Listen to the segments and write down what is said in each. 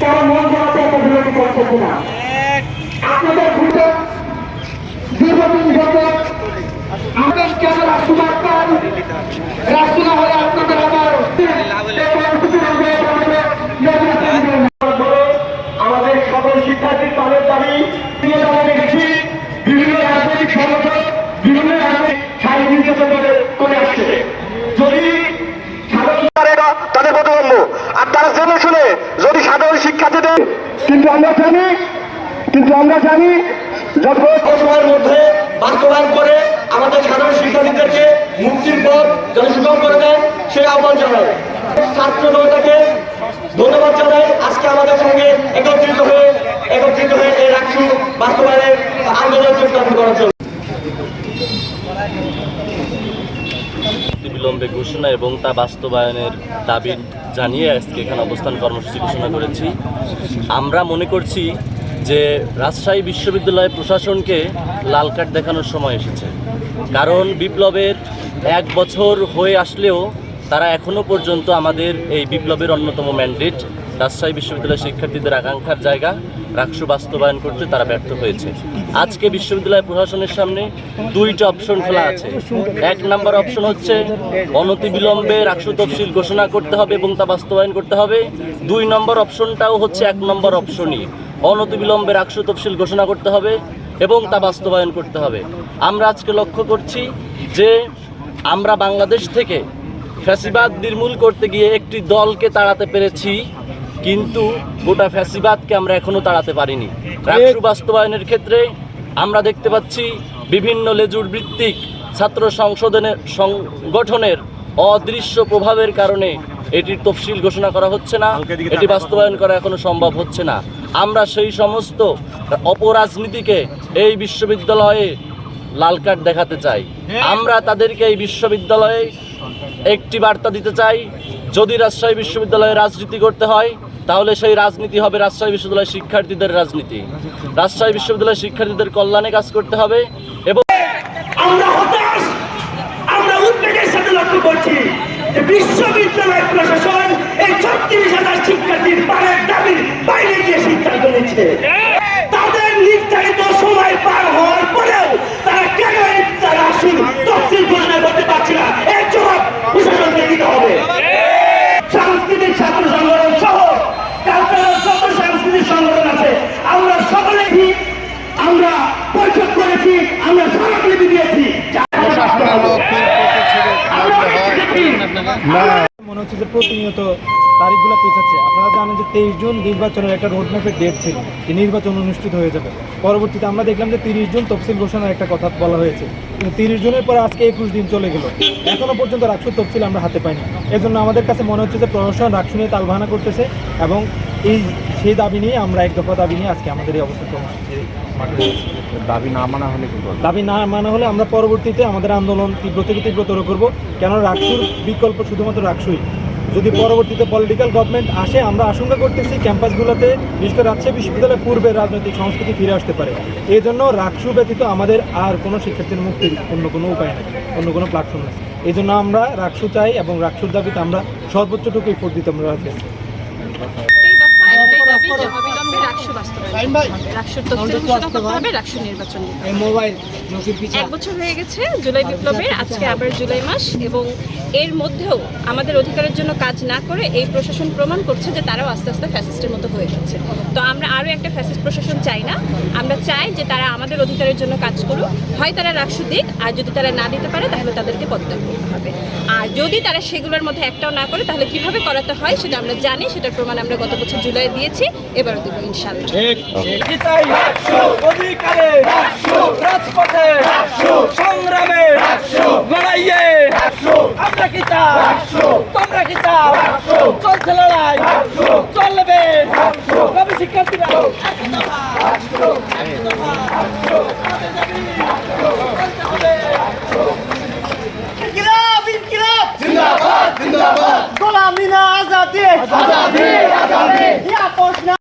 তারা মন জানাতে একটা বিরতি করছে কিনা? আপনাদের ঘুরে দীর্ঘদিন যাবৎ আমাদের কেমন রাষ্ট্রবাদ পান রাষ্ট্র না হলে আপনাদের আবার আমাদের সকল শিক্ষার্থীর তাদের দাবি নিয়ে আমরা বিভিন্ন রাজনৈতিক সংগঠন বিভিন্ন রাজনৈতিক ছাই নির্যাতন করে করে আসছে যদি সাধারণ তারা তাদের প্রতিবন্ধ আর তারা জেনে শুনে যদি সাধারণ শিক্ষার্থী দেন কিন্তু আমরা জানি, কিন্তু আমরা জানি সময়ের মধ্যে বাস্তবায়ন করে আমাদের সাধারণ শিক্ষার্থীদেরকে মুক্তির পথ যেন সুগম করে দেয়, সেই আহ্বান জানায় ছাত্র জনতাকে ধন্যবাদ জানাই। আজকে আমাদের সঙ্গে একত্রিত হয়ে একত্রিত হয়ে এই রাখছু বাস্তবায়নের আন্দোলন উত্থাপন করার জন্য। বিলম্বে ঘোষণা এবং তা বাস্তবায়নের দাবি জানিয়ে আজকে এখানে অবস্থান কর্মসূচি ঘোষণা করেছি। আমরা মনে করছি যে রাজশাহী বিশ্ববিদ্যালয় প্রশাসনকে লাল কার্ড দেখানোর সময় এসেছে। কারণ বিপ্লবের এক বছর হয়ে আসলেও তারা এখনও পর্যন্ত আমাদের এই বিপ্লবের অন্যতম ম্যান্ডেট রাজশাহী বিশ্ববিদ্যালয়ের শিক্ষার্থীদের আকাঙ্ক্ষার জায়গা রাষ্ট্র বাস্তবায়ন করতে তারা ব্যর্থ হয়েছে। আজকে বিশ্ববিদ্যালয় প্রশাসনের সামনে দুইটা অপশন খোলা আছে। এক নাম্বার অপশন হচ্ছে অনতিবিলম্বে রাষ্ট্র তফসিল ঘোষণা করতে হবে এবং তা বাস্তবায়ন করতে হবে। দুই নম্বর অপশনটাও হচ্ছে এক নম্বর অপশনই। অনতিবিলম্বে রাষ্ট্র তফসিল ঘোষণা করতে হবে এবং তা বাস্তবায়ন করতে হবে। আমরা আজকে লক্ষ্য করছি যে আমরা বাংলাদেশ থেকে ফ্যাসিবাদ নির্মূল করতে গিয়ে একটি দলকে তাড়াতে পেরেছি। কিন্তু গোটা ফ্যাসিবাদকে আমরা এখনও তাড়াতে পারিনি। রাষ্ট্র বাস্তবায়নের ক্ষেত্রে আমরা দেখতে পাচ্ছি বিভিন্ন লেজুর ভিত্তিক ছাত্র সংশোধনের সংগঠনের অদৃশ্য প্রভাবের কারণে এটির তফসিল ঘোষণা করা হচ্ছে না এটি বাস্তবায়ন করা এখনও সম্ভব হচ্ছে না। আমরা সেই সমস্ত অপরাজনীতিকে এই বিশ্ববিদ্যালয়ে লাল কার্ড দেখাতে চাই। আমরা তাদেরকে এই বিশ্ববিদ্যালয়ে একটি বার্তা দিতে চাই যদি রাজশাহী বিশ্ববিদ্যালয়ে রাজনীতি করতে হয় তাহলে সেই রাজনীতি হবে রাজশাহী বিশ্ববিদ্যালয়ের শিক্ষার্থীদের রাজনীতি। রাজশাহী বিশ্ববিদ্যালয়ের শিক্ষার্থীদের কল্যাণে কাজ করতে হবে এবং আমরা হতাশ, আমরা উদ্বেগের সাথে লক্ষ্য করছি বিশ্ববিদ্যালয় প্রশাসন এই ছত্রিশ হাজার শিক্ষার্থীর পারের দাবির বাইরে গিয়ে সিদ্ধান্ত নিচ্ছে তাদের নির্ধারিত সময় পার হওয়ার পরেও তারা কেন এই তারা আসুন তফসিল ঘোষণা করতে পারছে না এর জবাব প্রশাসনকে দিতে হবে সাংস্কৃতিক ছাত্র সংগঠন সহ কালচারাল যত সাংস্কৃতিক সংগঠন আছে আমরা সকলেই আমরা বৈঠক করেছি আমরা স্মারকলিপি দিয়েছি মনে হচ্ছে যে প্রতিনিয়ত তারিখগুলো পেছাচ্ছে। আপনারা জানেন যে তেইশ জুন নির্বাচনের একটা রোডম্যাপের ডেট ছিল, যে নির্বাচন অনুষ্ঠিত হয়ে যাবে। পরবর্তীতে আমরা দেখলাম যে তিরিশ জুন তফসিল ঘোষণার একটা কথা বলা হয়েছে। কিন্তু তিরিশ জুনের পর আজকে একুশ দিন চলে গেল। এখনও পর্যন্ত রাক্ষুর তফসিল আমরা হাতে পাইনি। এজন্য আমাদের কাছে মনে হচ্ছে যে প্রশাসন রাক্ষু নিয়ে তালভানা করতেছে এবং এই সেই দাবি নিয়ে আমরা এক দফা দাবি নিয়ে আজকে আমাদের এই অবস্থা কর্মসূচি দাবি না মানা হলে কি করবে? দাবি না মানা হলে আমরা পরবর্তীতে আমাদের আন্দোলন তীব্র থেকে তীব্রতর করব। কেন রাকসুর বিকল্প শুধুমাত্র রাকসুই। যদি পরবর্তীতে পলিটিক্যাল গভর্নমেন্ট আসে আমরা আশঙ্কা করতেছি ক্যাম্পাসগুলোতে বিশেষ করে রাজশাহী বিশ্ববিদ্যালয়ের পূর্বের রাজনৈতিক সংস্কৃতি ফিরে আসতে পারে। এই জন্য রাকসু ব্যতীত আমাদের আর কোনো শিক্ষার্থীর মুক্তির অন্য কোনো উপায় নেই অন্য কোনো প্ল্যাটফর্ম নেই। এই জন্য আমরা রাকসু চাই এবং রাকসুর দাবিতে আমরা সর্বোচ্চটুকু এফোর্ট দিতে আমরা একটাই দফা একটাই দাবি যে অবিলম্বে রাষ্ট্র বাস্তবায়ন রাষ্ট্র তফসিল ঘোষণা করতে হবে রাষ্ট্র নির্বাচন এক বছর হয়ে গেছে জুলাই বিপ্লবের আজকে আবার জুলাই মাস এবং এর মধ্যেও আমাদের অধিকারের জন্য কাজ না করে এই প্রশাসন প্রমাণ করছে যে তারাও আস্তে আস্তে ফ্যাসিস্টের মতো হয়ে যাচ্ছে। তো আমরা আরও একটা ফ্যাসিস্ট প্রশাসন চাই না। আমরা চাই যে তারা আমাদের অধিকারের জন্য কাজ করুক। হয় তারা রাষ্ট্র দিক আর যদি তারা না দিতে পারে তাহলে তাদেরকে পদত্যাগ করতে হবে। আর যদি তারা সেগুলোর মধ্যে একটাও না করে তাহলে কীভাবে করাতে হয় সেটা আমরা জানি সেটার প্রমাণ আমরা গত বছর জুলাই দিয়েছি এবারও দেবো ইনশাল্লাহ অধিকারে রাজপথে সংগ্রামে লড়াইয়ে। আমরা কি চাই? তোমরা কি চাও? চলছে লড়াই। চলবে কবি শিক্ষার্থীরা ইনকিলাব ইনকিলাব। জিন্দাবাদ জিন্দাবাদ। গোলামি না আজাদি আজাদি। আজাদি ইয়া পোষনা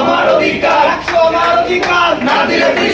আমার অধিকার। আমার অধিকার। না দিলে তুই